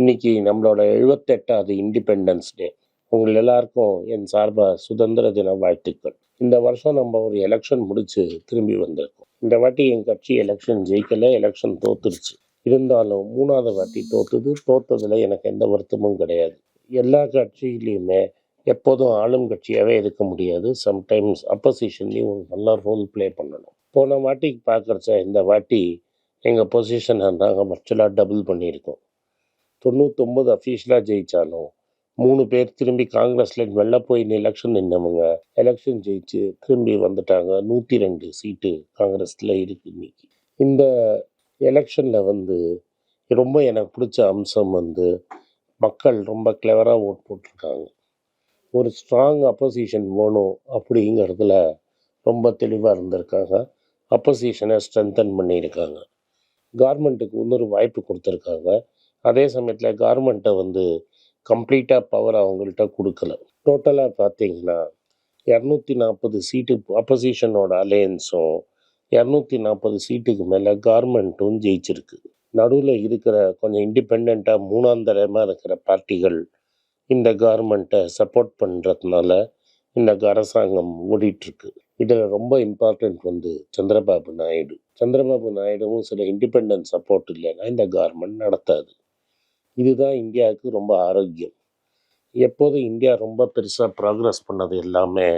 இன்னைக்கு நம்மளோட எழுபத்தெட்டாவது independence day உங்கள் எல்லாருக்கும் என் சார்பாக சுதந்திர தின வாழ்த்துக்கள். இந்த வருஷம் நம்ம ஒரு எலெக்ஷன் முடிச்சு திரும்பி வந்திருக்கோம். இந்த வாட்டி என் கட்சி எலெக்ஷன் ஜெயிக்கலை எலெக்ஷன் தோத்துருச்சு. இருந்தாலும் மூணாவது வாட்டி தோத்துது. தோத்ததில் எனக்கு எந்த வருத்தமும் கிடையாது. எல்லா கட்சியிலையுமே எப்போதும் ஆளும் கட்சியாகவே இருக்க முடியாது. சம்டைம்ஸ் அப்போசிஷன்லேயும் ஒரு நல்ல ரோல் ப்ளே பண்ணணும். போன வாட்டிக்கு பார்க்குறச்ச இந்த வாட்டி எங்கள் பொசிஷனை நாங்கள் வர்ச்சுவலாக டபுள் பண்ணியிருக்கோம். தொண்ணூத்தொம்பது அஃபீஷியலாக ஜெயித்தாலும் மூணு பேர் திரும்பி காங்கிரஸில் வெளில போய் எலெக்ஷன் நின்னவங்க எலெக்ஷன் ஜெயிச்சு திரும்பி வந்துட்டாங்க. நூற்றி ரெண்டு சீட்டு காங்கிரஸில் இருக்கு இன்னைக்கு. இந்த எலெக்ஷனில் வந்து ரொம்ப எனக்கு பிடிச்ச அம்சம் வந்து மக்கள் ரொம்ப கிளவராக ஓட் போட்டிருக்காங்க. ஒரு ஸ்ட்ராங் அப்போசிஷன் வேணும் அப்படிங்கிறதுல ரொம்ப தெளிவாக இருந்திருக்காங்க. அப்போசிஷனை ஸ்ட்ரென்தன் பண்ணியிருக்காங்க. கார்மெண்ட்டுக்கு இன்னொரு வாய்ப்பு கொடுத்துருக்காங்க. அதே சமயத்தில் கார்மெண்ட்டை வந்து கம்ப்ளீட்டாக பவர் அவங்கள்ட்ட கொடுக்கல. டோட்டலாக பார்த்தீங்கன்னா இரநூத்தி நாற்பது சீட்டு அப்போசிஷனோட அலையன்ஸும் இரநூத்தி நாற்பது சீட்டுக்கு மேலே கார்மெண்ட்டும் ஜெயிச்சிருக்கு. நடுவில் இருக்கிற கொஞ்சம் இண்டிபெண்ட்டாக மூணாந்தரமாக இருக்கிற பார்ட்டிகள் இந்த கார்மெண்ட்டை சப்போர்ட் பண்ணுறதுனால இந்த அரசாங்கம் ஓடிட்டுருக்கு. இதில் ரொம்ப இம்பார்ட்டண்ட் வந்து சந்திரபாபு நாயுடு. சந்திரபாபு நாயுடுவும் சில இண்டிபெண்டன்ட் சப்போர்ட் இல்லைன்னா இந்த கார்மெண்ட் நடத்தாது. இதுதான் இந்தியாவுக்கு ரொம்ப ஆரோக்கியம். எப்போதும் இந்தியா ரொம்ப பெருசாக ப்ராக்ரஸ் பண்ணது எல்லாமே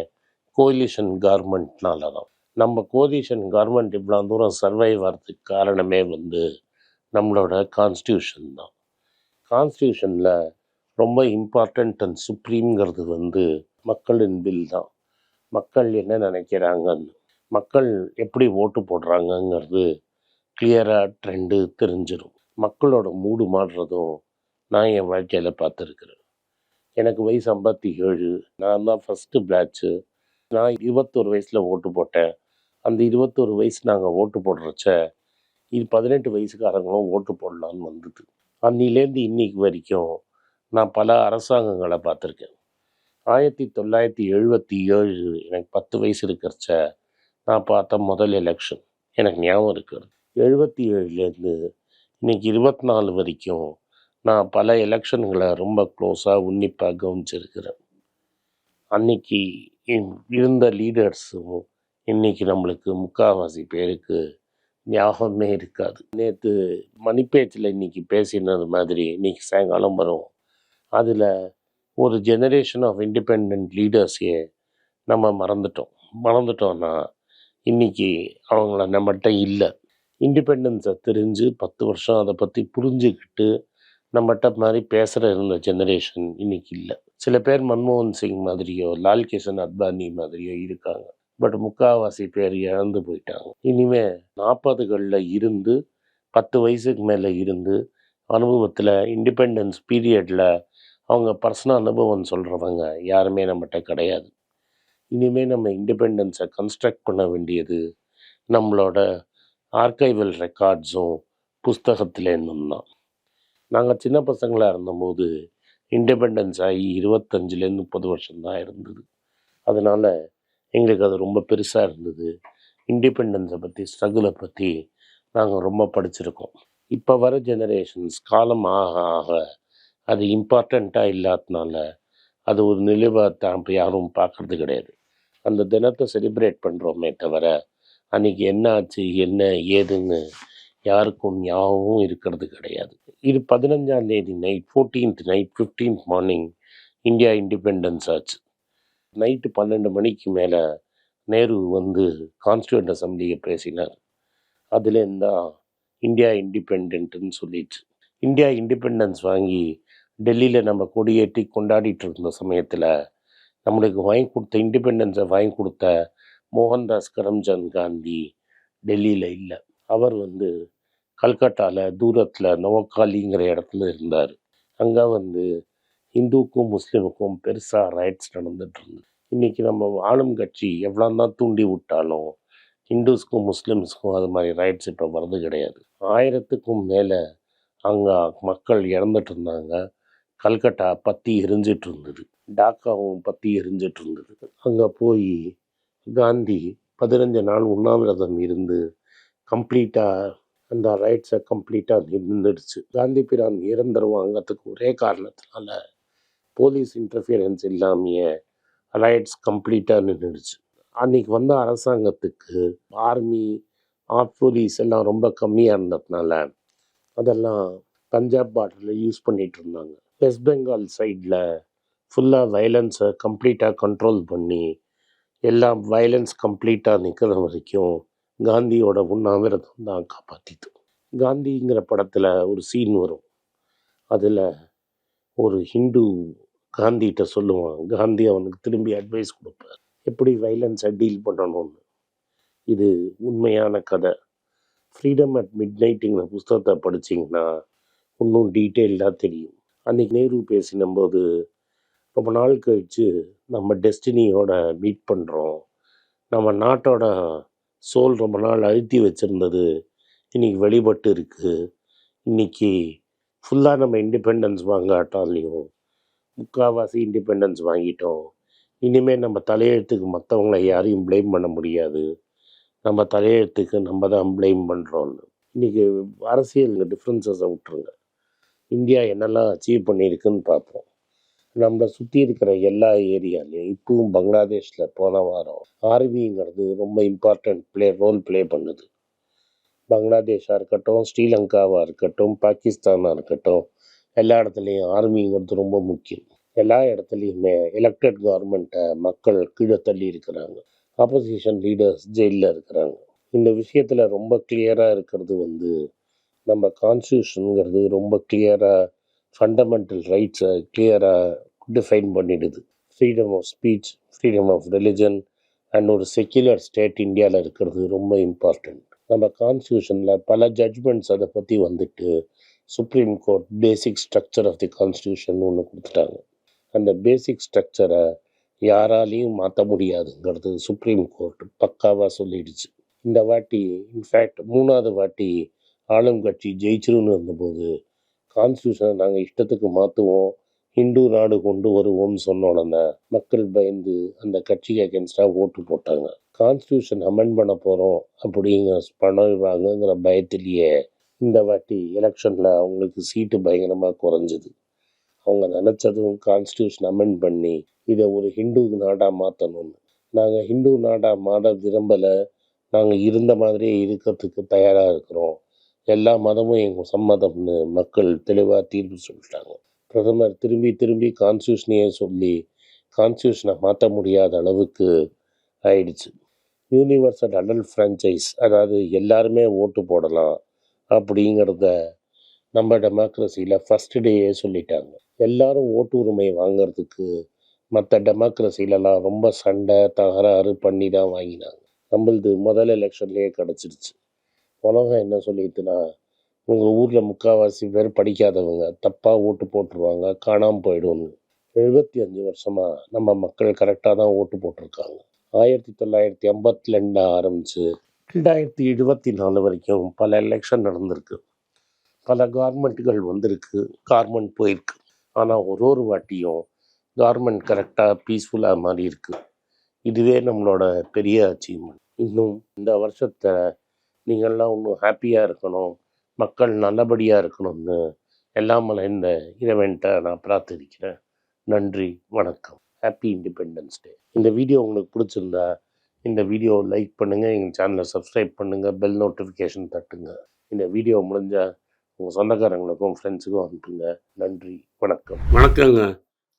கோலிஷன் கவர்மெண்ட்னால தான். நம்ம கோலிஷன் கார்மெண்ட் இவ்வளோ தூரம் சர்வைவ் ஆகிறதுக்கு காரணமே வந்து நம்மளோட கான்ஸ்டியூஷன் தான். கான்ஸ்டியூஷனில் ரொம்ப இம்பார்ட்டண்ட் அண்ட் சுப்ரீம்ங்கிறது வந்து மக்களின் பில் தான். மக்கள் என்ன நினைக்கிறாங்கன்னு மக்கள் எப்படி ஓட்டு போடுறாங்கங்கிறது கிளியராக ட்ரெண்டு தெரிஞ்சிடும் மக்களோட மூடு மாடுறதும் நான் என் வாழ்க்கையில் பார்த்துருக்குறேன். எனக்கு வயசு ஐம்பத்தி ஏழு நான் தான் ஃபஸ்ட்டு பேட்ச்சு நான் இருபத்தொரு வயசில் ஓட்டு போட்டேன். அந்த இருபத்தொரு வயசு நாங்கள் ஓட்டு போடுறச்ச இது பதினெட்டு வயசுக்காரங்களும் ஓட்டு போடலான்னு வந்தது. அன்னிலேருந்து இன்னைக்கு வரைக்கும் நான் பல அரசாங்கங்களை பார்த்துருக்கேன். ஆயிரத்தி தொள்ளாயிரத்தி எழுபத்தி ஏழு எனக்கு பத்து வயசு இருக்கிறச்ச நான் பார்த்த முதல் எலெக்ஷன் எனக்கு ஞாபகம் இருக்கிறது எழுபத்தி ஏழுலேருந்து இன்னைக்கு இருபத்தி நாலு வரைக்கும் நான் பல எலெக்ஷன்களை ரொம்ப க்ளோஸாக உன்னிப்பாக கவனிச்சிருக்கிறேன். அன்னைக்கு இருந்த லீடர்ஸும் இன்னைக்கு நம்மளுக்கு முக்கால்வாசி பேருக்கு ஞாபகமே இருக்காது. நேற்று மணிப்பேச்சில் இன்னைக்கு பேசினது மாதிரி இன்னைக்கு சாயங்காலம் வரும். அதில் ஒரு ஜெனரேஷன் ஆஃப் இண்டிபெண்ட் லீடர்ஸையே நம்ம மறந்துட்டோம். மறந்துட்டோம்னா இன்னைக்கு அவங்கள நம்மகிட்ட இல்லை. இண்டிபெண்டன்ஸை தெரிஞ்சு பத்து வருஷம் அதை பற்றி புரிஞ்சுக்கிட்டு நம்மகிட்ட மாதிரி பேசுகிற இருந்த ஜெனரேஷன் இன்னைக்கு இல்லை. சில பேர் மன்மோகன் சிங் மாதிரியோ லால் கிஷன் அத்வானி மாதிரியோ இருக்காங்க. பட் முக்காவாசி பேர் இழந்து போயிட்டாங்க. இனிமே நாற்பதுகளில் இருந்து பத்து வயசுக்கு மேலே இருந்து அனுபவத்தில் இண்டிபெண்டன்ஸ் பீரியடில் அவங்க பர்சனல் அனுபவம் சொல்கிறவங்க யாருமே நம்மகிட்ட கிடையாது. இனிமேல் நம்ம இண்டிபெண்டன்ஸை கன்ஸ்ட்ரக்ட் பண்ண வேண்டியது நம்மளோட ஆர்கைவல் ரெக்கார்ட்ஸும் புஸ்தகத்துலேருந்தும் தான் நாங்கள் சின்ன பசங்களாக இருந்தபோது இண்டிபெண்டன்ஸ் ஆகி இருபத்தஞ்சிலேருந்து முப்பது வருஷம்தான் இருந்தது. அதனால் எங்களுக்கு அது ரொம்ப பெருசாக இருந்தது. இண்டிபெண்டன்ஸை பற்றி ஸ்ட்ரகிளை பற்றி நாங்கள் ரொம்ப படிச்சிருக்கோம். இப்போ வர ஜெனரேஷன்ஸ் காலம் ஆக ஆக அது இம்பார்ட்டண்ட்டாக இல்லாதனால அது ஒரு நிலைவாக தான் இப்போ யாரும் பார்க்கறது கிடையாது. அந்த தினத்தை செலிப்ரேட் பண்ணுறோமே தவிர அன்னைக்கு என்ன ஆச்சு என்ன ஏதுன்னு யாருக்கும் ஞாபகம் இருக்கிறது கிடையாது. இது பதினஞ்சாம் தேதி night fourteenth night fifteenth morning India independence ஆச்சு. நைட்டு பன்னெண்டு மணிக்கு மேலே நேரு வந்து கான்ஸ்டியூண்ட் அசம்பிளியை பேசினார். அதுலேருந்து தான் இந்தியா இண்டிபெண்ட்டுன்னு சொல்லிடுச்சு இந்தியா இண்டிபெண்டன்ஸ் வாங்கி டெல்லியில் நம்ம கொடியேற்றி கொண்டாடிட்டு இருந்த சமயத்தில் நம்மளுக்கு வாங்கி கொடுத்த இண்டிபெண்டன்ஸை வாங்கி கொடுத்த மோகன்தாஸ் கரம்சந்த் காந்தி டெல்லியில் இல்லை. அவர் வந்து கல்கட்டாவில் தூரத்தில் நவக்காலிங்கிற இடத்துல இருந்தார். அங்கே வந்து இந்துக்கும் முஸ்லீமுக்கும் பெருசாக ரைட்ஸ் நடந்துட்டு இருந்தது இன்றைக்கி நம்ம ஆளும் கட்சி எவ்வளோ தான் தூண்டி விட்டாலும் ஹிந்துஸ்க்கும் முஸ்லீம்ஸ்க்கும் அது மாதிரி ரைட்ஸ் இப்போ வர்றது கிடையாது. ஆயிரத்துக்கும் மேலே அங்கே மக்கள் இறந்துட்டு இருந்தாங்க கல்கட்டா பற்றி எரிஞ்சிட்டு இருந்தது டாக்காவும் பற்றி எரிஞ்சிட்டு இருந்தது அங்கே போய் காந்தி பதினஞ்சு நாள் உண்ணாவிரதம் இருந்து கம்ப்ளீட்டாக அந்த ரைட்ஸை கம்ப்ளீட்டாக நின்றுடுச்சு காந்தி பிரான் இறந்துருவாங்கிறதுக்கு ஒரே காரணத்தினால போலீஸ் இன்டர்ஃபியரன்ஸ் இல்லாமையே ரைட்ஸ் கம்ப்ளீட்டாக நின்றுடுச்சு அன்றைக்கி வந்த அரசாங்கத்துக்கு ஆர்மி ஆப் போலீஸ் எல்லாம் ரொம்ப கம்மியாக இருந்ததுனால அதெல்லாம் பஞ்சாப் பார்டரில் யூஸ் பண்ணிகிட்டு இருந்தாங்க. வெஸ்ட் பெங்கால் சைடில் ஃபுல்லாக வயலன்ஸை கம்ப்ளீட்டாக கண்ட்ரோல் பண்ணி எல்லாம் வயலன்ஸ் கம்ப்ளீட்டாக நிற்கிற வரைக்கும் காந்தியோட உண்ணாவிரதம் தான் காப்பாற்றிது காந்திங்கிற படத்தில் ஒரு சீன் வரும். அதில் ஒரு ஹிந்து காந்திகிட்ட சொல்லுவான் காந்தி அவனுக்கு திரும்பி அட்வைஸ் கொடுப்பார். எப்படி வைலன்ஸை டீல் பண்ணணும்னு? இது உண்மையான கதை. ஃப்ரீடம் அட் மிட் நைட்டுங்கிற புஸ்தகத்தை படிச்சீங்கன்னா இன்னும் டீட்டெயில்டாக தெரியும். அன்றைக்கி நேரு பேசினும்போது ரொம்ப நாள் கழித்து நம்ம டெஸ்டினியோட மீட் பண்ணுறோம் நம்ம நாட்டோட சோல் ரொம்ப நாள் அழுத்தி வச்சுருந்தது. இன்னைக்கு வெளிப்பட்டு இருக்குது இன்றைக்கி ஃபுல்லாக நம்ம இண்டிபெண்டன்ஸ் வாங்காட்டாலையும் முக்கால்வாசி இண்டிபெண்டன்ஸ் வாங்கிட்டோம். இனிமேல் நம்ம தலையெழுத்துக்கு மற்றவங்கள யாரையும் ப்ளேம் பண்ண முடியாது. நம்ம தலையெழுத்துக்கு நம்ம தான் ப்ளேம் பண்ணுறோன்னு இன்றைக்கி அரசியல் டிஃப்ரென்சஸை விட்டுருங்க. இந்தியா என்னெல்லாம் அச்சீவ் பண்ணியிருக்குன்னு பார்ப்போம். நம்மளை சுற்றி இருக்கிற எல்லா ஏரியாலையும் இப்பவும் பங்களாதேஷில் போன வாரம் ஆர்மிங்கிறது ரொம்ப இம்பார்ட்டன்ட் ப்ளே ரோல் ப்ளே பண்ணுது. பங்களாதேஷாக இருக்கட்டும் ஸ்ரீலங்காவாக இருக்கட்டும் பாகிஸ்தானாக இருக்கட்டும் எல்லா இடத்துலையும் ஆர்மிங்கிறது ரொம்ப முக்கியம். எல்லா இடத்துலையுமே எலெக்டட் கவர்மெண்ட்டை மக்கள் கீழே தள்ளி இருக்கிறாங்க. ஆப்போசிஷன் லீடர்ஸ் ஜெயிலில் இருக்கிறாங்க. இந்த விஷயத்தில் ரொம்ப கிளியராக இருக்கிறது வந்து நம்ம கான்ஸ்டியூஷனுங்கிறது ரொம்ப கிளியராக ஃபண்டமெண்டல் ரைட்ஸை கிளியராக டிஃபைன் பண்ணிடுது. Freedom of speech freedom of religion and ஒரு செக்யுலர் ஸ்டேட் இந்தியாவில் இருக்கிறது ரொம்ப இம்பார்ட்டண்ட் நம்ம கான்ஸ்டியூஷனில் பல ஜட்ஜ்மெண்ட்ஸ் அதை பற்றி வந்துட்டு supreme court basic structure of the constitution ஒன்று கொடுத்துட்டாங்க. அந்த பேசிக் ஸ்ட்ரக்சரை யாராலையும் மாற்ற முடியாதுங்கிறது சுப்ரீம் கோர்ட் பக்காவாக சொல்லிடுச்சு. இந்த வாட்டி இன்ஃபேக்ட் மூணாவது வாட்டி ஆளும் கட்சி ஜெயிச்சிருன்னு இருந்தபோது கான்ஸ்டியூஷனை நாங்கள் இஷ்டத்துக்கு மாற்றுவோம் ஹிந்து நாடு கொண்டு வருவோம்னு சொன்ன உடனே மக்கள் பயந்து அந்த கட்சிக்கு அகேன்ஸ்டாக ஓட்டு போட்டாங்க. கான்ஸ்டியூஷன் அமெண்ட் பண்ண போகிறோம் அப்படிங்கிற பணம் பண்ணுவாங்கங்கிற பயத்திலேயே இந்த வாட்டி எலெக்ஷனில் அவங்களுக்கு சீட்டு பயங்கரமாக குறைஞ்சிது. அவங்க நினச்சதும் கான்ஸ்டியூஷன் அமெண்ட் பண்ணி இதை ஒரு ஹிந்து நாடாக மாற்றணும்னு நாங்கள் ஹிந்து நாடாக மாற விரும்பலை. நாங்கள் இருந்த மாதிரியே இருக்கிறதுக்கு தயாராக இருக்கிறோம். எல்லா மதமும் எங்கள் சம்மதம்னு மக்கள் தெளிவாக தீர்ப்பு சொல்லிட்டாங்க. பிரதமர் திரும்பி திரும்பி கான்ஸ்டியூஷனையே சொல்லி கான்ஸ்டியூஷனை மாற்ற முடியாத அளவுக்கு ஆயிடுச்சு. யூனிவர்சல் அடல்ட் ஃப்ரான்ச்சைஸ் அதாவது எல்லாருமே ஓட்டு போடலாம் அப்படிங்கிறத நம்ம டெமோக்ரஸியில் ஃபஸ்ட் டேயே சொல்லிட்டாங்க. எல்லாரும் ஓட்டு உரிமை வாங்கிறதுக்கு மற்ற டெமோக்ரஸிலலாம் ரொம்ப சண்டை தகராறு பண்ணி தான் வாங்கினாங்க. நம்மளது முதல் எலெக்ஷன்லேயே கிடச்சிருச்சு. உலகம் என்ன சொல்லிட்டுனா உங்கள் ஊரில் முக்கால்வாசி பேர் படிக்காதவங்க தப்பாக ஓட்டு போட்டுருவாங்க காணாமல் போயிடும்னு. எழுபத்தி அஞ்சு வருஷமாக நம்ம மக்கள் கரெக்டாக தான் ஓட்டு போட்டிருக்காங்க. ஆயிரத்தி தொள்ளாயிரத்தி ஐம்பத்தி ரெண்டு ஆரம்பித்து ரெண்டாயிரத்தி இருபத்தி நாலு வரைக்கும் பல எலெக்ஷன் நடந்திருக்கு. பல கார்மெண்ட்டுகள் வந்திருக்கு கார்மெண்ட் போயிருக்கு. ஆனால் ஒரு ஒரு வாட்டியும் கார்மெண்ட் கரெக்டாக பீஸ்ஃபுல்லாக மாறி இருக்குது இதுவே நம்மளோட பெரிய அச்சீவ்மெண்ட் இன்னும் இந்த வருஷத்தை நீங்கள்லாம் இன்னும் ஹாப்பியாக இருக்கணும். மக்கள் நல்லபடியாக இருக்கணும்னு எல்லாம் இந்த இறைவன்ட்ட நான் பிரார்த்தரிக்கிறேன் நன்றி வணக்கம். ஹாப்பி இண்டிபெண்டன்ஸ் டே இந்த வீடியோ உங்களுக்கு பிடிச்சிருந்தா இந்த வீடியோ லைக் பண்ணுங்கள் எங்கள் சேனலை சப்ஸ்கிரைப் பண்ணுங்கள் பெல் நோட்டிஃபிகேஷன் தட்டுங்க. இந்த வீடியோ முடிஞ்சால் உங்கள் சொந்தக்காரங்களுக்கும் ஃப்ரெண்ட்ஸுக்கும் அனுப்புங்க. நன்றி வணக்கம். வணக்கங்க.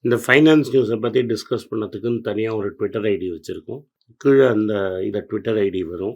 இந்த ஃபைனான்ஸ் நியூஸை பற்றி டிஸ்கஸ் பண்ணதுக்குன்னு தனியாக ஒரு ட்விட்டர் ஐடி வச்சுருக்கோம். கீழே அந்த இதை ட்விட்டர் ஐடி வரும்.